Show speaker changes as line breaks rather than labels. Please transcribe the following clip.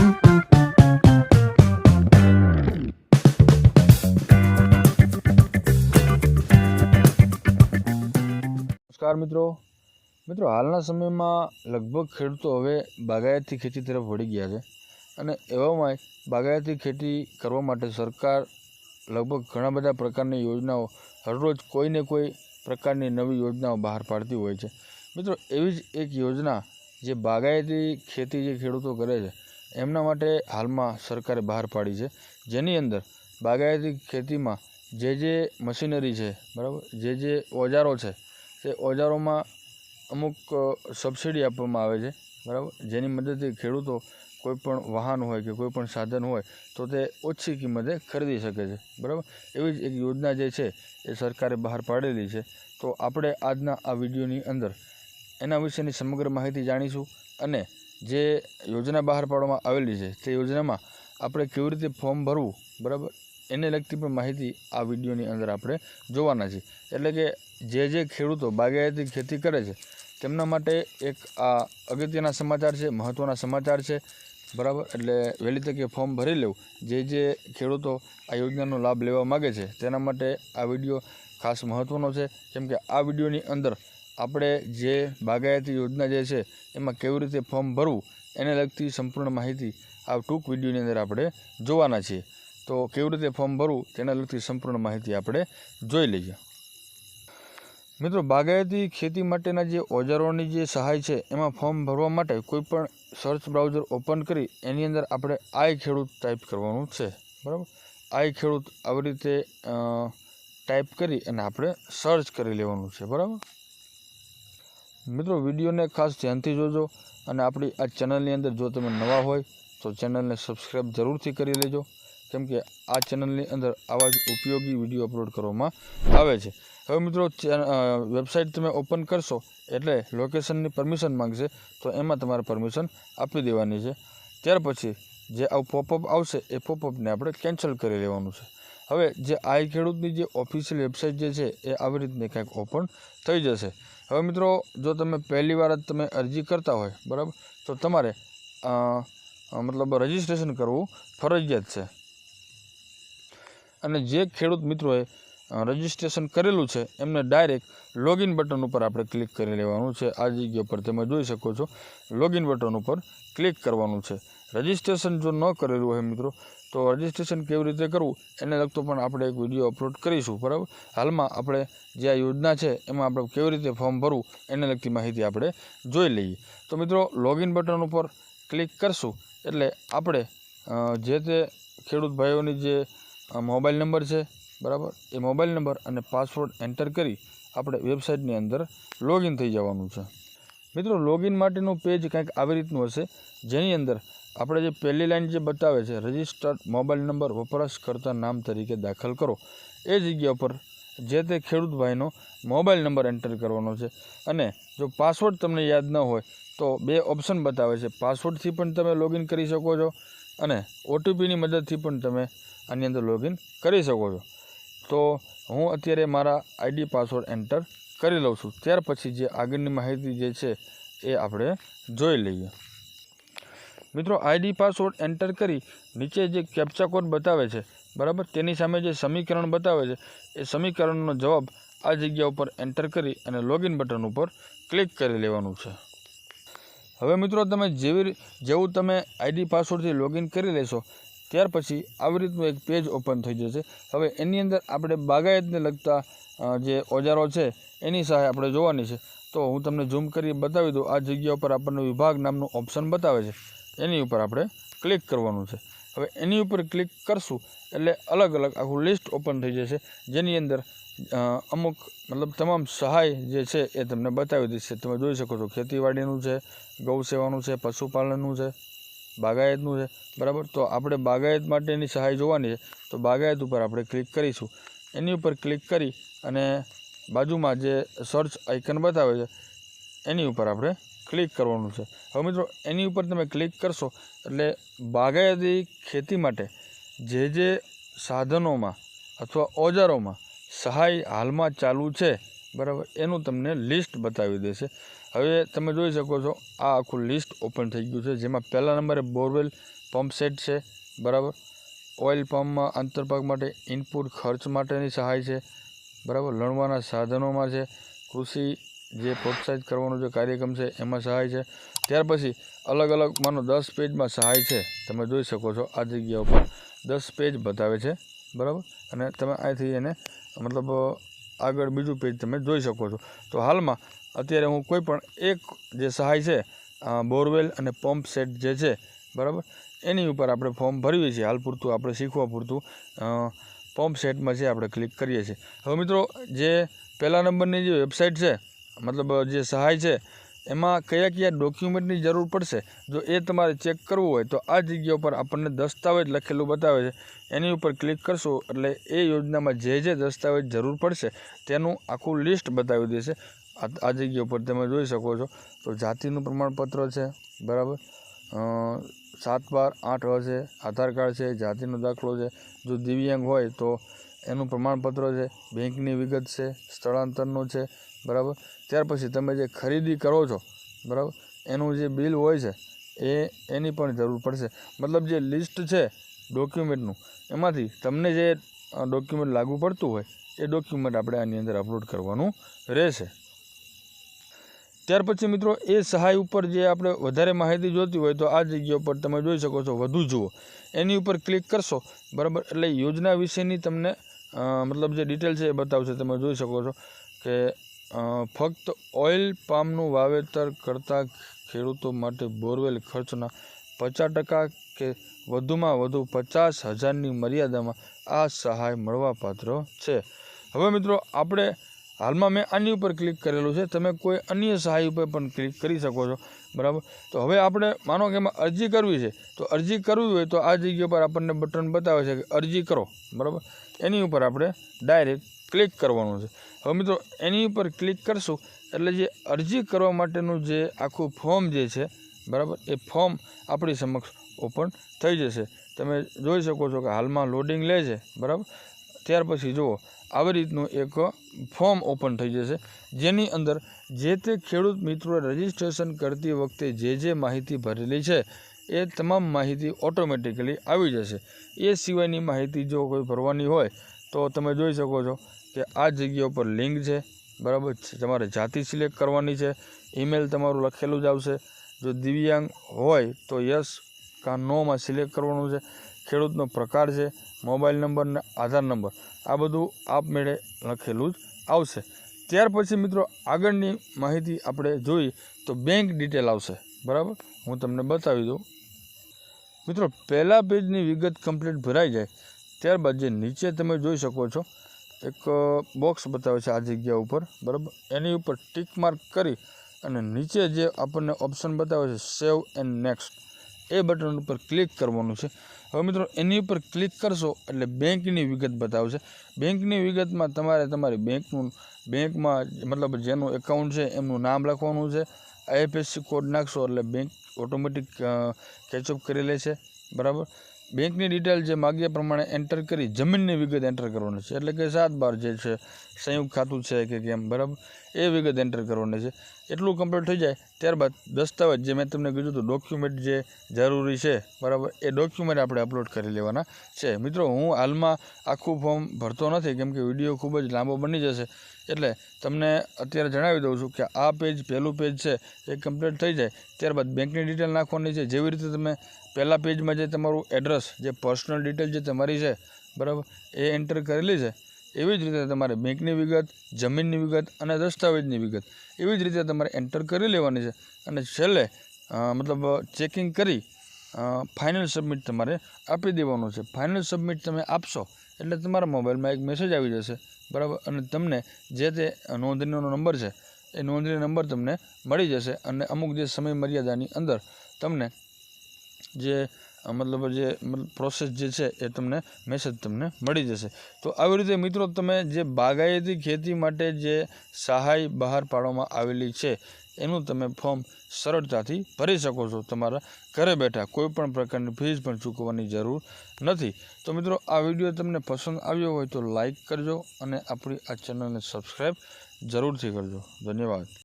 નમસ્કાર મિત્રો. મિત્રો, હાલના સમયમાં લગભગ ખેડૂતો હવે બાગાયતી ખેતી તરફ વળી ગયા છે અને એવામાં બાગાયતી ખેતી કરવા માટે સરકાર લગભગ ઘણા બધા પ્રકારની યોજનાઓ હરરોજ કોઈને કોઈ પ્રકારની નવી યોજનાઓ બહાર પાડતી હોય છે. મિત્રો, એવી જ એક યોજના જે બાગાયતી ખેતી જે ખેડૂતો કરે છે એમના માટે હાલમાં સરકારે બહાર પાડી છે. જેની અંદર બાગાયતી ખેતીમાં જે જે મશીનરી છે, બરાબર? જે જે ઓજારો છે, તે ઓજારોમાં અમુક સબસિડી આપવામાં આવે છે, બરાબર? જેની મદદથી ખેડૂતો કોઈ પણ વાહન હોય કે કોઈ પણ સાધન હોય, તો તે ઓછી કિંમતે ખરીદી શકે છે, બરાબર? એવી જ એક યોજના જે છે, એ સરકારે બહાર પાડેલી છે. તો આપણે આજના આ વિડીયોની અંદર એના વિશેની સમગ્ર માહિતી જાણીશું અને જે યોજના બહાર પાડવામાં આવેલી છે, તે યોજનામાં આપણે કેવી રીતે ફોર્મ ભરવું, બરાબર? એને લગતી પણ માહિતી આ વિડીયોની અંદર આપણે જોવાના છે એટલે કે જે જે ખેડૂતો બાગાયતી ખેતી કરે છે, તેમના માટે એક આ અગત્યના સમાચાર છે મહત્ત્વના સમાચાર છે, બરાબર? એટલે વહેલી તકે ફોર્મ ભરી લેવું. જે જે ખેડૂતો આ યોજનાનો લાભ લેવા માગે છે, તેના માટે આ વીડિયો ખાસ મહત્ત્વનો છે. કેમ કે આ વિડીયોની અંદર આપણે જે બાગાયતી યોજના જે છે, એમાં કેવી રીતે ફોર્મ ભરવું, એને લગતી સંપૂર્ણ માહિતી આ ટૂંક વિડીયોની અંદર આપણે જોવાના છીએ. તો કેવી રીતે ફોર્મ ભરવું, તેને લગતી સંપૂર્ણ માહિતી આપણે જોઈ લઈએ. મિત્રો, બાગાયતી ખેતી માટેના જે ઓજારોની જે સહાય છે, એમાં ફોર્મ ભરવા માટે કોઈ પણ સર્ચ બ્રાઉઝર ઓપન કરી, એની અંદર આપણે આઈ ખેડૂત ટાઈપ કરવાનું છે. બરાબર? આઈ ખેડૂત આવી રીતે ટાઈપ કરી અને આપણે સર્ચ કરી લેવાનું છે. બરાબર? મિત્રો, વિડીયોને ખાસ ધ્યાનથી જોજો અને આપણી આ ચેનલની અંદર જો તમે નવા હોય તો ચેનલને સબસ્ક્રાઈબ જરૂરથી કરી લેજો. કેમ કે આ ચેનલની અંદર આવા જ ઉપયોગી વીડિયો અપલોડ કરવામાં આવે છે. હવે મિત્રો વેબસાઇટ તમે ઓપન કરશો એટલે લોકેશનની પરમિશન માંગશે, તો એમાં તમારે પરમિશન આપી દેવાની છે. ત્યાર પછી જે આ પોપઅપ આવશે, એ પોપઅપને આપણે કેન્સલ કરી લેવાનું છે. હવે જે આઈ ખેડૂતની જે ઓફિશિયલ વેબસાઇટ જે છે, એ આવી રીતની કંઈક ઓપન થઈ જશે. હવે મિત્રો, જો તમે પહેલી વાર જ તમે અરજી કરતા હોય, બરાબર? તો તમારે મતલબ રજિસ્ટ્રેશન કરવું ફરજિયાત છે. અને જે ખેડૂત મિત્રોએ રજિસ્ટ્રેશન કરેલું છે, એમને ડાયરેક્ટ લોગિન બટન ઉપર આપણે ક્લિક કરી લેવાનું છે. આ જગ્યા પર તમે જોઈ શકો છો લોગિન બટન ઉપર ક્લિક કરવાનું છે. રજિસ્ટ્રેશન જો ન કરેલું હોય મિત્રો તો રજિસ્ટ્રેશન કેવી રીતે કરવું, એને લગતો પણ આપણે એક વીડિયો અપલોડ કરીશું, બરાબર? હાલમાં આપણે જે આ યોજના છે, એમાં આપણે કેવી રીતે ફોર્મ ભરવું, એને લગતી માહિતી આપણે જોઈ લઈએ. તો મિત્રો લોગિન બટન ઉપર ક્લિક કરશું, એટલે આપણે જે તે ખેડૂત ભાઈઓની જે મોબાઈલ નંબર છે, બરાબર? એ મોબાઈલ નંબર અને પાસવર્ડ એન્ટર કરી આપણે વેબસાઇટની અંદર લોગિન થઈ જવાનું છે. મિત્રો લોગિન માટેનું પેજ કંઈક આવી રીતનું હશે, જેની અંદર આપણે જે પહેલી લાઈન જે બતાવે છે રજિસ્ટર્ડ મોબાઈલ નંબર વપરાશકર્તા નામ તરીકે દાખલ કરો. એ જગ્યા પર જે તે ખેડૂત ભાઈનો મોબાઈલ નંબર એન્ટર કરવાનો છે. અને જો પાસવર્ડ તમને યાદ ન હોય, તો બે ઓપ્શન બતાવે છે. પાસવર્ડથી પણ તમે લોગિન કરી શકો છો અને ઓટીપીની મદદથી પણ તમે આની અંદર લોગિન કરી શકો છો. તો હું અત્યારે મારા આઈડી પાસવર્ડ એન્ટર કરી લઉં છું. ત્યાર પછી જે આગળની માહિતી જે છે, એ આપણે જોઈ લઈએ. મિત્રો આઈડી પાસવર્ડ એન્ટર કરી નીચે જે કેપ્ચા કોડ બતાવે છે, બરાબર? તેની સામે જે સમીકરણ બતાવે છે, એ સમીકરણનો જવાબ આ જગ્યા ઉપર એન્ટર કરી અને લોગિન બટન ઉપર ક્લિક કરી લેવાનું છે. હવે મિત્રો તમે જેવી જેવું તમે આઈડી પાસવર્ડથી લોગિન કરી લેશો, ત્યાર પછી આવી રીતનું એક પેજ ઓપન થઈ જશે. હવે એની અંદર આપણે બાગાયતને લગતા જે ઓજારો છે, એની સહાય આપણે જોવાની છે. તો હું તમને ઝૂમ કરી બતાવી દઉં. આ જગ્યા ઉપર આપણને વિભાગ નામનું ઓપ્શન બતાવે છે. એની ઉપર આપણે ક્લિક કરવાનું છે. હવે એની ઉપર ક્લિક કરશું એટલે અલગ અલગ આખું લિસ્ટ ઓપન થઈ જશે. જેની અંદર અમુક મતલબ તમામ સહાય જે છે એ તમને બતાવી દેશે તમે જોઈ શકો છો ખેતીવાડીનું છે ગૌ સેવાનું છે, પશુપાલનનું છે, બાગાયતનું છે. બરાબર? તો આપણે બાગાયત માટેની સહાય જોવાની છે. તો બાગાયત ઉપર આપણે ક્લિક કરીશું. એની ઉપર ક્લિક કરી અને બાજુમાં જે સર્ચ આઇકન બતાવે છે, એની ઉપર આપણે ક્લિક કરવાનું છે. હવે મિત્રો, એની ઉપર તમે ક્લિક કરશો, એટલે બાગાયતી ખેતી માટે જે જે સાધનોમાં અથવા ઓજારોમાં સહાય હાલમાં ચાલુ છે, બરાબર, એનું તમને લિસ્ટ બતાવી દેશે. હવે તમે જોઈ શકો છો, આ આખું લિસ્ટ ઓપન થઈ ગયું છે, જેમાં પહેલા નંબરે બોરવેલ પંપ સેટ છે, બરાબર. ઓઇલ પંપમાં આંતરપાક માટે, ઇનપુટ ખર્ચ માટેની સહાય છે, બરાબર, લણવાના સાધનોમાં છે, કૃષિ જે પ્રોત્સાહિત કરવાનો જે કાર્યક્રમ છે, એમાં સહાય છે. ત્યાર પછી અલગ અલગ માનો દસ પેજમાં સહાય છે, તમે જોઈ શકો છો આ જગ્યા ઉપર દસ પેજ બતાવે છે, બરાબર? અને તમે અહીંથી એને મતલબ આગળ બીજું પેજ તમે જોઈ શકો છો. તો હાલમાં અત્યારે હું કોઈ પણ એક જે સહાય છે બોરવેલ અને પંપ સેટ જે છે, બરાબર? એની ઉપર આપણે ફોર્મ ભરીએ છીએ હાલ પૂરતું આપણે શીખવા પૂરતું પંપ સેટમાં છે આપણે ક્લિક કરીએ છીએ. હવે મિત્રો, જે પહેલા નંબરની જે વેબસાઇટ છે મતલબ જે સહાય છે, એમાં કયા કયા ડોક્યુમેન્ટની જરૂર પડશે? જો એ તમારે ચેક કરવું હોય, તો આ જગ્યા ઉપર આપણને દસ્તાવેજ લખેલું બતાવે છે. એની ઉપર ક્લિક કરશો, એટલે એ યોજનામાં જે જે દસ્તાવેજ જરૂર પડશે, તેનું આખું લિસ્ટ બતાવી દેશે. આ જગ્યા ઉપર તમે જોઈ શકો છો. તો જાતિનું પ્રમાણપત્ર છે, બરાબર? સાત બાર આઠ હશે આધાર કાર્ડ છે, જાતિનો દાખલો છે. જો દિવ્યાંગ હોય, તો એનું પ્રમાણપત્ર છે, બેંકની વિગત છે, સ્થળાંતરનું છે બરાબર? ત્યાર પછી તમે જે ખરીદી કરો છો, બરાબર? એનું જે બિલ હોય છે, એ એની પણ જરૂર પડશે. મતલબ જે લિસ્ટ છે ડોક્યુમેન્ટનું, એમાંથી તમને જે ડોક્યુમેન્ટ લાગુ પડતું હોય, એ ડોક્યુમેન્ટ આપણે આની અંદર અપલોડ કરવાનું રહેશે. ત્યાર પછી મિત્રો, એ સહાય ઉપર જે આપણે વધારે માહિતી જોતી હોય તો આ જગ્યા ઉપર તમે જોઈ શકો છો, વધુ જુઓ. એની ઉપર ક્લિક કરશો, બરાબર? એટલે યોજના વિશેની તમને મતલબ જે ડિટેલ છે એ બતાવશે, તમે જોઈ શકો છો કે ફક્ત ઓઇલ પામનું વાવેતર કરતા ખેડૂતો માટે બોરવેલ ખર્ચના પચાસ ટકા કે વધુમાં વધુ પચાસ હજારની મર્યાદામાં આ સહાય મળવાપાત્ર છે. હવે મિત્રો, આપણે હાલમાં મેં આની ઉપર ક્લિક કરેલું છે. તમે કોઈ અન્ય સહાય ઉપર પણ ક્લિક કરી શકો છો. બરાબર? તો હવે આપણે માનો કે એમાં અરજી કરવી છે. તો અરજી કરવી હોય તો આ જગ્યા પર આપણને બટન બતાવે છે કે અરજી કરો. બરાબર? એની ઉપર આપણે ડાયરેક્ટ ક્લિક કરવાનું છે. હવે મિત્રો, એની ઉપર ક્લિક કરશું, એટલે જે અરજી કરવા માટેનું જે આખું ફોર્મ જે છે, બરાબર, એ ફોર્મ આપણી સમક્ષ ઓપન થઈ જશે. તમે જોઈ શકો છો કે હાલમાં લોડિંગ લે છે, બરાબર? ત્યાર પછી જુઓ, આવી રીતનું એક ફોર્મ ઓપન થઈ જશે, જેની અંદર જે તે ખેડૂત મિત્રોએ રજિસ્ટ્રેશન કરતી વખતે જે જે માહિતી ભરેલી છે, એ તમામ માહિતી ઓટોમેટિકલી આવી જશે. એ સિવાયની માહિતી જો કોઈ ભરવાની હોય, તો તમે જોઈ શકો છો કે આ જગ્યા ઉપર લિંક છે, બરાબર છે. તમારે જાતિ સિલેક્ટ કરવાની છે, ઈમેલ તમારું લખેલું જ આવશે. જો દિવ્યાંગ હોય તો યસ કાં નોમાં સિલેક્ટ કરવાનું છે. ખેડૂતનો પ્રકાર છે, મોબાઈલ નંબર ને આધાર નંબર. આ બધું આપમેળે લખેલું જ આવશે. ત્યાર પછી મિત્રો આગળની માહિતી આપણે જોઈ તો બેંક ડિટેલ આવશે. બરાબર? હું તમને બતાવી દઉં. મિત્રો, પહેલા પેજની વિગત કમ્પ્લીટ ભરાઈ જાય. ત્યારબાદ જે નીચે તમે જોઈ શકો છો એક બોક્સ બતાવે છે આ જગ્યા ઉપર, બરાબર? એની ઉપર ટીક માર્ક કરી અને નીચે જે આપણને ઓપ્શન બતાવે છે સેવ એન્ડ નેક્સ્ટ એ બટન ઉપર ક્લિક કરવાનું છે. હવે મિત્રો, એની ઉપર ક્લિક કરશો એટલે બેંકની વિગત બતાવશે. બેંકની વિગતમાં તમારે તમારી બેંકનું બેંકમાં મતલબ જેનું એકાઉન્ટ છે, એમનું નામ લખવાનું છે આઈએફએસસી કોડ નાખશો એટલે બેંક ઓટોમેટિક કેચઅપ કરી લે છે બરાબર? બેંકની ડિટેલ જે માગ્યા પ્રમાણે એન્ટર કરી જમીનની વિગત એન્ટર કરવાની છે. એટલે કે સાત બાર જે છે, સંયુક્ત ખાતું છે કે કેમ, બરાબર? એ વિગત એન્ટર કરવાની છે. એટલું કમ્પ્લીટ થઈ જાય, ત્યારબાદ દસ્તાવેજ જે મેં તમને કીધું હતું ડોક્યુમેન્ટ જે જરૂરી છે, બરાબર, એ ડોક્યુમેન્ટ આપણે અપલોડ કરી લેવાના છે. મિત્રો, હું હાલમાં આખું ફોર્મ ભરતો નથી, કેમ કે વીડિયો ખૂબ જ લાંબો બની જશે. એટલે તમને અત્યારે જણાવી દઉં છું કે આ પેજ પહેલું પેજ છે, એ કમ્પ્લીટ થઈ જાય. ત્યારબાદ બેંકની ડિટેલ નાખવાની છે. જેવી રીતે તમે પહેલા પેજમાં જે તમારું એડ્રેસ જે પર્સનલ ડિટેલ જે તમારી છે, બરાબર, એ એન્ટર કરેલી છે. એવી જ રીતે તમારે બેંકની વિગત, જમીનની વિગત અને દસ્તાવેજની વિગત એવી જ રીતે તમારે એન્ટર કરી લેવાની છે. અને છેલ્લે મતલબ ચેકિંગ કરી ફાઇનલ સબમિટ તમારે આપી દેવાનું છે. ફાઇનલ સબમિટ તમે આપશો એટલે તમારા મોબાઈલમાં એક મેસેજ આવી જશે. બરાબર? અને તમને જે તે નોંધણીનો નંબર છે, એ નોંધણી નંબર તમને મળી જશે. અને અમુક જે સમય મર્યાદાની અંદર તમને જે મતલબ જે પ્રોસેસ જે છે એ તમને મેસેજ તમને મળી જશે. તો આવી રીતે મિત્રો તમે જે બાગાયતી ખેતી માટે જે સહાય બહાર પાડવામાં આવેલી છે, એનું તમે ફોર્મ સરળતાથી ભરી શકો છો તમારા ઘરે બેઠા. કોઈપણ પ્રકારની ફીસ પણ ચૂકવવાની જરૂર નથી. તો મિત્રો આ વીડિયો તમને પસંદ આવ્યો હોય તો લાઈક કરજો અને આપણી આ ચેનલને સબસ્ક્રાઈબ જરૂરથી કરજો. ધન્યવાદ.